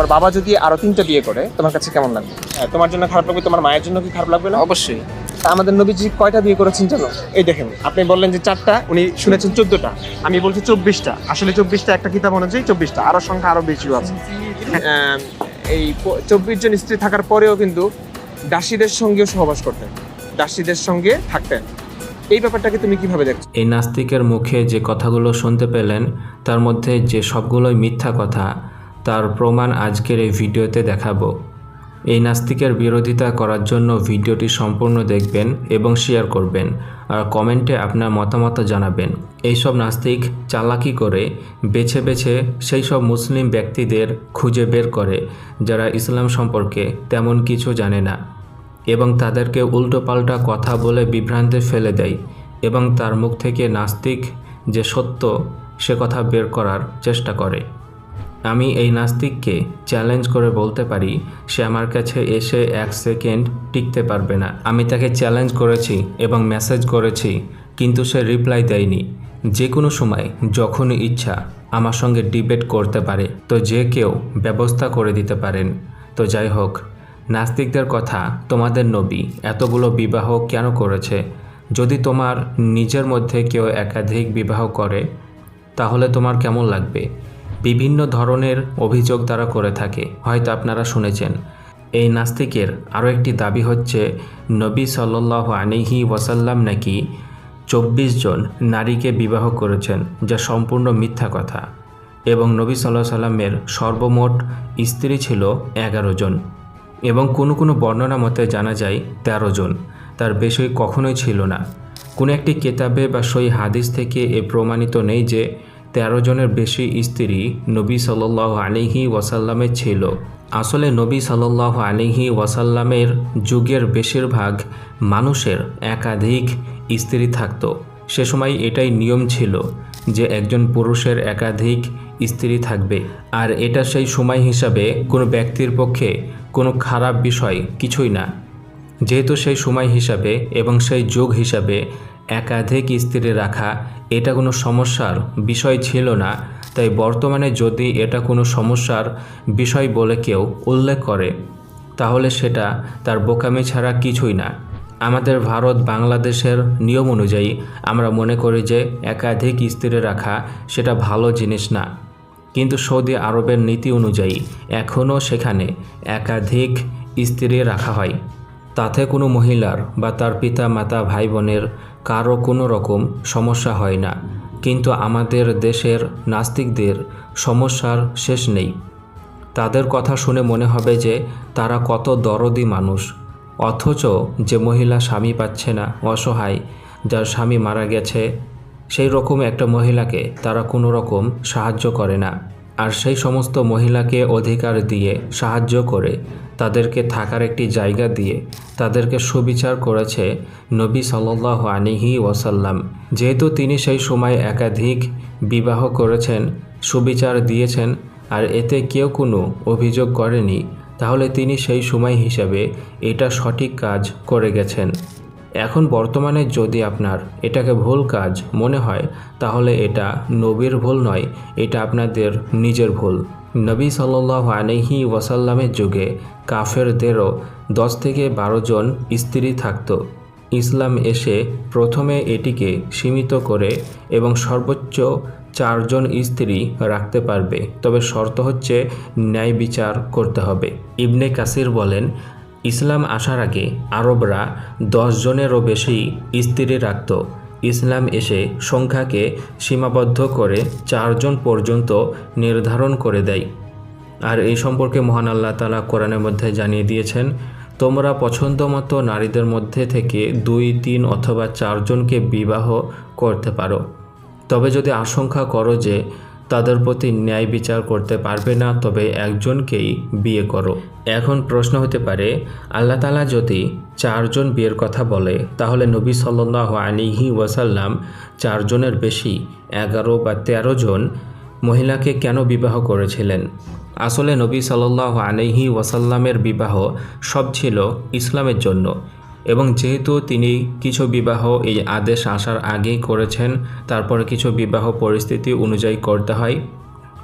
তোমার বাবা যদি আরও তিনটা বিয়ে করে তোমার কাছে কেমন লাগবে? হ্যাঁ, তোমার জন্য খারাপ লাগবে তোমার মায়ের জন্য কি খারাপ লাগবে না? অবশ্যই। তা আমাদের নবীজি কয়টা বিয়ে করেছেন জানো? এই দেখেন আপনি বললেন যে চারটা উনি শুনেছেন চোদ্দটা আমি বলছি চব্বিশটা। আসলে চব্বিশটা একটা কিতাব অনুযায়ী চব্বিশটা আরও সংখ্যা আরও বেশিও আছে। আহ, এই চব্বিশ জন স্ত্রী থাকার পরেও কিন্তু দাসীদের সঙ্গেও সহবাস করতেন দাসীদের সঙ্গে থাকতেন। এই ব্যাপারটাকে তুমি কীভাবে দেখছ? এই নাস্তিকের মুখে যে কথাগুলো শুনতে পেলেন তার মধ্যে যে সবগুলোই মিথ্যা কথা তার প্রমাণ আজকের এই ভিডিওতে দেখাবো। এই নাস্তিকের বিরোধিতা করার জন্য ভিডিওটি সম্পূর্ণ দেখবেন এবং শেয়ার করবেন আর কমেন্টে আপনার মতামত জানাবেন। এইসব নাস্তিক চালাকি করে, বেছে বেছে সেই সব মুসলিম ব্যক্তিদের খুঁজে বের করে যারা ইসলাম সম্পর্কে তেমন কিছু জানে না এবং তাদেরকে উল্টোপাল্টা কথা বলে বিভ্রান্তে ফেলে দেয় এবং তার মুখ থেকে নাস্তিক যে সত্য সে কথা বের করার চেষ্টা করে। আমি এই নাস্তিককে চ্যালেঞ্জ করে বলতে পারি, সে আমার কাছে এসে এক সেকেন্ড টিকতে পারবে না। আমি তাকে চ্যালেঞ্জ করেছি এবং মেসেজ করেছি, কিন্তু সে রিপ্লাই দেয়নি। যে কোনো সময়, যখনই ইচ্ছা, আমার সঙ্গে ডিবেট করতে পারে। তো যে কেউ ব্যবস্থা করে দিতে পারেন। তো যাই হোক, নাস্তিকদের কথা তোমাদের নবী এতগুলো বিবাহ কেন করেছে? যদি তোমার নিজের মধ্যে কেউ একাধিক বিবাহ করে, তাহলে তোমার কেমন লাগবে? বিভিন্ন ধরনের অভিযোগ তারা করে থাকে। হয়তো আপনারা শুনেছেন। এই নাস্তিকের আরও একটি দাবি হচ্ছে, নবী সাল্লাহ আনিহি ওয়াসাল্লাম নাকি চব্বিশ জন নারীকে বিবাহ করেছেন, যা সম্পূর্ণ মিথ্যা কথা। এবং নবী সাল্লাহ সাল্লামের সর্বমোট স্ত্রী ছিল এগারো জন। এবং কোনো কোনো বর্ণনা মতে জানা যায়, তেরো জন। তার বেশি কখনোই ছিল না। কোনো একটি কেতাবে বা সই হাদিস থেকে এ প্রমাণিত নেই যে তেরো জনের বেশি স্ত্রী নবী সাল্লাহ আলিহি ওয়াসাল্লামের ছিল। আসলে নবী সাল্লাহ আলিহি ওয়াসাল্লামের যুগের বেশিরভাগ মানুষের একাধিক স্ত্রী থাকতো। সে সময় এটাই নিয়ম ছিল যে একজন পুরুষের একাধিক স্ত্রী থাকবে। আর এটা সেই সময় হিসাবে কোনো ব্যক্তির পক্ষে কোনো খারাপ বিষয় কিছুই না। যেহেতু সেই সময় হিসাবে এবং সেই যুগ হিসাবে একাধিক স্ত্রী রাখা, এটা কোনো সমস্যার বিষয় ছিল না। তাই বর্তমানে যদি এটা কোনো সমস্যার বিষয় বলে কেউ উল্লেখ করে, তাহলে সেটা তার বোকামি ছাড়া কিছুই না। আমাদের ভারত বাংলাদেশের নিয়ম অনুযায়ী আমরা মনে করি যে একাধিক স্ত্রী রাখা সেটা ভালো জিনিস না। কিন্তু সৌদি আরবের নীতি অনুযায়ী এখনও সেখানে একাধিক স্ত্রী রাখা হয়। তাতে কোনো মহিলার বা তার পিতা মাতা ভাই বোনের কারও কোনো রকম সমস্যা হয় না। কিন্তু আমাদের দেশের নাস্তিকদের সমস্যার শেষ নেই। তাদের কথা শুনে মনে হবে যে তারা কত দরদি মানুষ। অথচ যে মহিলা স্বামী পাচ্ছে না, অসহায়, যার স্বামী মারা গেছে, সেই রকম একটা মহিলাকে তারা কোনো রকম সাহায্য করে না। আর সেই সমস্ত মহিলাকে অধিকার দিয়ে, সাহায্য করে, তাদেরকে থাকার একটি জায়গা দিয়ে তাদেরকে সুবিচার করেছে নবী সাল্লাহ আনিহি ওয়াসাল্লাম। যেহেতু তিনি সেই সময় একাধিক বিবাহ করেছেন, সুবিচার দিয়েছেন, আর এতে কেউ কোনো অভিযোগ করেনি, তাহলে তিনি সেই সময় হিসাবে এটা সঠিক কাজ করে গেছেন। এখন বর্তমানে যদি আপনার এটাকে ভুল কাজ মনে হয়, তাহলে এটা নবীর ভুল নয়, এটা আপনাদের নিজের ভুল। নবী সাল্লাহ আলহি ওয়াসাল্লামের যুগে কাফেরদেরও দশ থেকে বারো জন স্ত্রী থাকতো। ইসলাম এসে প্রথমে এটিকে সীমিত করে এবং সর্বোচ্চ চারজন স্ত্রী রাখতে পারবে। তবে শর্ত হচ্ছে ন্যায় বিচার করতে হবে। ইবনে কাসির বলেন ইসলাম আসার আগে আরবরা দশ জনেরও বেশি স্ত্রী রাখত। ইসলাম এসে সংখ্যাকে সীমাবদ্ধ করে চারজন পর্যন্ত নির্ধারণ করে দেয়। আর এই সম্পর্কে মহান আল্লাহ তালা কোরআনের মধ্যে জানিয়ে দিয়েছেন, তোমরা পছন্দ মতো নারীদের মধ্যে থেকে দুই, তিন অথবা চারজনকে বিবাহ করতে পারো। তবে যদি আশঙ্কা করো যে তাদের প্রতি ন্যায় বিচার করতে পারবে না, তবে একজনকেই বিয়ে করো। এখন প্রশ্ন হতে পারে, আল্লাহ তালা যদি চারজন বিয়ের কথা বলে, তাহলে নবী সাল্লাহ আলিহি ওয়াসাল্লাম চারজনের বেশি এগারো বা তেরো জন মহিলাকে কেন বিবাহ করেছিলেন? আসলে নবী সাল্লাহ আলহি ওয়াসাল্লামের বিবাহ সব ছিল ইসলামের জন্য। এবং যেহেতু তিনি কিছু বিবাহ এই আদেশ আসার আগেই করেছেন, তারপরে কিছু বিবাহ পরিস্থিতি অনুযায়ী করতে হয়।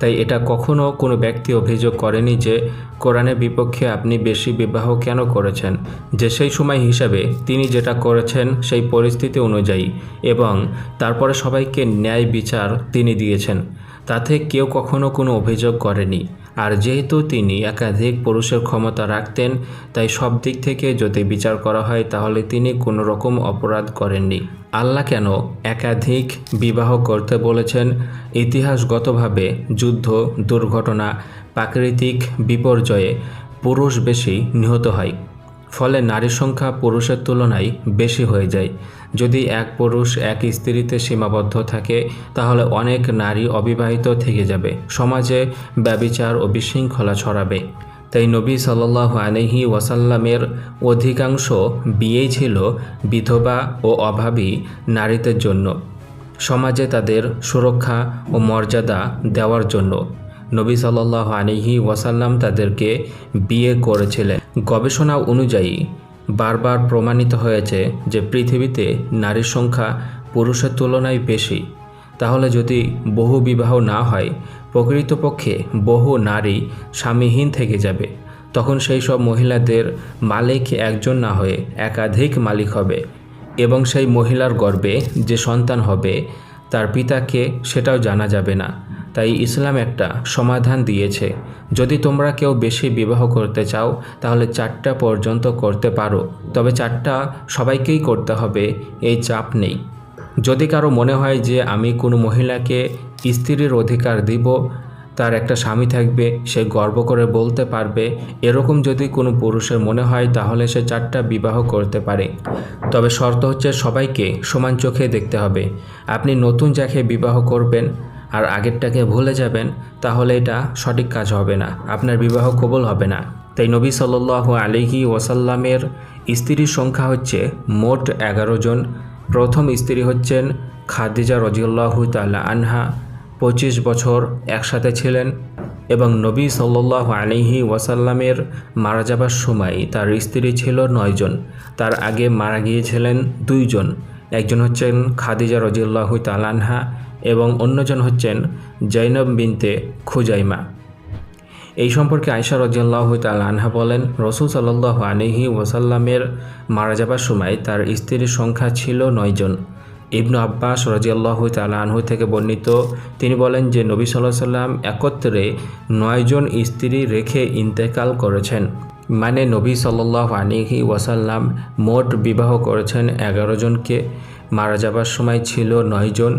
তাই এটা কখনো কোনো ব্যক্তি অভিযোগ করেনি যে কোরআনের বিপক্ষে আপনি বেশি বিবাহ কেন করেছেন। যে সেই সময় হিসাবে তিনি যেটা করেছেন সেই পরিস্থিতি অনুযায়ী এবং তারপরে সবাইকে ন্যায় বিচার তিনি দিয়েছেন। তাতে কেউ কখনো কোনো অভিযোগ করেনি। আর যেহেতু তিনি একাধিক পুরুষের ক্ষমতা রাখতেন, তাই সব দিক থেকে যদি বিচার করা হয়, তাহলে তিনি কোনো রকম অপরাধ করেননি। আল্লাহ কেন একাধিক বিবাহ করতে বলেছেন? ইতিহাসগতভাবে যুদ্ধ, দুর্ঘটনা, প্রাকৃতিক বিপর্যয়ে পুরুষ বেশি নিহত হয়। ফলে নারীর সংখ্যা পুরুষের তুলনায় বেশি হয়ে যায়। যদি এক পুরুষ এক স্ত্রীতে সীমাবদ্ধ থাকে, তাহলে অনেক নারী অবিবাহিত থেকে যাবে। সমাজে ব্যবিচার ও বিশৃঙ্খলা ছড়াবে। তাই নবী সাল্লাহ আলহি ওয়াসাল্লামের অধিকাংশ বিয়েই ছিল বিধবা ও অভাবী নারীদের জন্য। সমাজে তাদের সুরক্ষা ও মর্যাদা দেওয়ার জন্য। নবী সাল্লাহ আলিহি ওয়াসাল্লাম তাদেরকে বিয়ে করেছিলেন। গবেষণা অনুযায়ী বারবার প্রমাণিত হয়েছে যে পৃথিবীতে নারীর সংখ্যা পুরুষের তুলনায় বেশি। তাহলে যদি বহু বিবাহ না হয়, প্রকৃতপক্ষে বহু নারী স্বামীহীন থেকে যাবে। তখন সেই সব মহিলাদের মালিক একজন না হয়ে একাধিক মালিক হবে এবং সেই মহিলার গর্ভে যে সন্তান হবে, তার পিতাকে সেটাও জানা যাবে না। তাই ইসলাম একটা সমাধান দিয়েছে। যদি তোমরা কেউ বেশি বিবাহ করতে চাও, তাহলে চারটা পর্যন্ত করতে পারো। তবে চারটা সবাইকেই করতে হবে, এই চাপ নেই। যদি কারও মনে হয় যে আমি কোনো মহিলাকে স্ত্রীর অধিকার দিব, তার একটা স্বামী থাকবে, সে গর্ব করে বলতে পারবে, এরকম যদি কোনো পুরুষের মনে হয়, তাহলে সে চারটা বিবাহ করতে পারে। তবে শর্ত হচ্ছে সবাইকে সমান চোখে দেখতে হবে। আপনি নতুন যাকে বিবাহ করবেন আর আগেরটাকে ভুলে যাবেন, তাহলে এটা সঠিক কাজ হবে না, আপনার বিবাহ কবল হবে না। তাই নবী সাল্লাহ আলিহি ওয়াসাল্লামের স্ত্রীর সংখ্যা হচ্ছে মোট এগারো জন। প্রথম স্ত্রী হচ্ছেন খাদিজা রজিউল্লাহু তাল্লা আনহা, পঁচিশ বছর একসাথে ছিলেন এবং নবী সাল্লাহ আলিহি ওয়াসাল্লামের মারা যাবার সময় তার স্ত্রী ছিল নয়জন তার আগে মারা গিয়েছিলেন দুইজন একজন হচ্ছেন খাদিজা রজিউল্লাহু তালানহা এবং অন্যজন হচ্ছেন জৈনব বিনতে খুজাইমা। এই সম্পর্কে আয়সা রজিয়াল্লাহ আনহা বলেন, রসুল সাল্লাহ আলহি ওয়াসাল্লামের মারা যাবার সময় তার স্ত্রীর সংখ্যা ছিল নয়জন ইবনু আব্বাস রাজিয়াল্লাহ আনহু থেকে বর্ণিত, তিনি বলেন যে নবী সাল্লাহ সাল্লাম একত্রে নয়জন স্ত্রী রেখে ইন্তেকাল করেছেন। মানে নবী সাল্লাহ আলিহি ওয়াসাল্লাম মোট বিবাহ করেছেন এগারো জনকে। মারা যাবার সময় ছিল নয়জন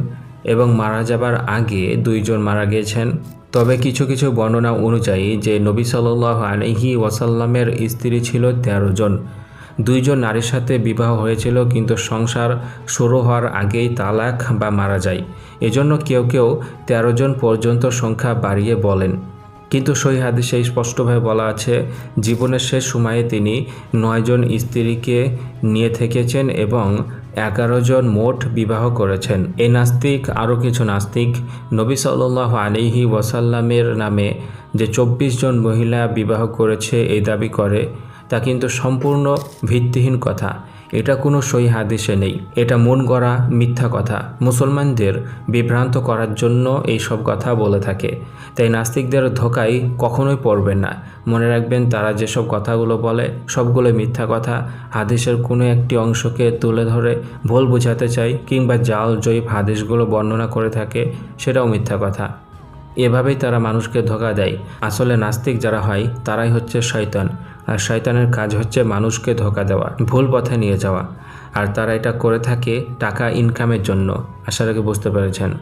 এবং মারা যাবার আগে দুইজন মারা গিয়েছেন। তবে কিছু কিছু বর্ণনা অনুযায়ী যে নবী সাল্লাহ আলহি ওয়াসাল্লামের স্ত্রী ছিল তেরো জন। দুইজন নারীর সাথে বিবাহ হয়েছিল, কিন্তু সংসার শুরু হওয়ার আগেই তালাক বা মারা যায়। এজন্য কেউ কেউ তেরো জন পর্যন্ত সংখ্যা বাড়িয়ে বলেন। কিন্তু সই হাদিসে স্পষ্টভাবে বলা আছে, জীবনের শেষ সময়ে তিনি নয়জন স্ত্রীকে নিয়ে থেকেছেন এবং এগারো জন মোট বিবাহ করেছেন। এই নাস্তিক, আরও কিছু নাস্তিক, নবী সাল্লাহ আলিহি ওয়াসাল্লামের নামে যে চব্বিশ জন মহিলা বিবাহ করেছে এই দাবি করে, তা কিন্তু সম্পূর্ণ ভিত্তিহীন কথা। এটা কোনো সই হাদিসে নেই। এটা মন গড়া মিথ্যা কথা। মুসলমানদের বিভ্রান্ত করার জন্য এই সব কথা বলে থাকে। তাই নাস্তিকদের ধোকায় কখনোই পড়বেন না। মনে রাখবেন, তারা যেসব কথাগুলো বলে সবগুলো মিথ্যা কথা। হাদিসের কোনো একটি অংশকে তুলে ধরে ভুল বোঝাতে চাই কিংবা জাল, জয়ীব হাদিসগুলো বর্ণনা করে থাকে, সেটাও মিথ্যা কথা। এভাবেই তারা মানুষকে ধোকা দেয়। আসলে নাস্তিক যারা হয়, তারাই হচ্ছে শয়তান। আর শয়তানের কাজ হচ্ছে মানুষকে ধোকা দেওয়া, ভুল পথে নিয়ে যাওয়া। আর তারা এটা করে থাকে টাকা ইনকামের জন্য। আশা রাখি বুঝতে পেরেছেন।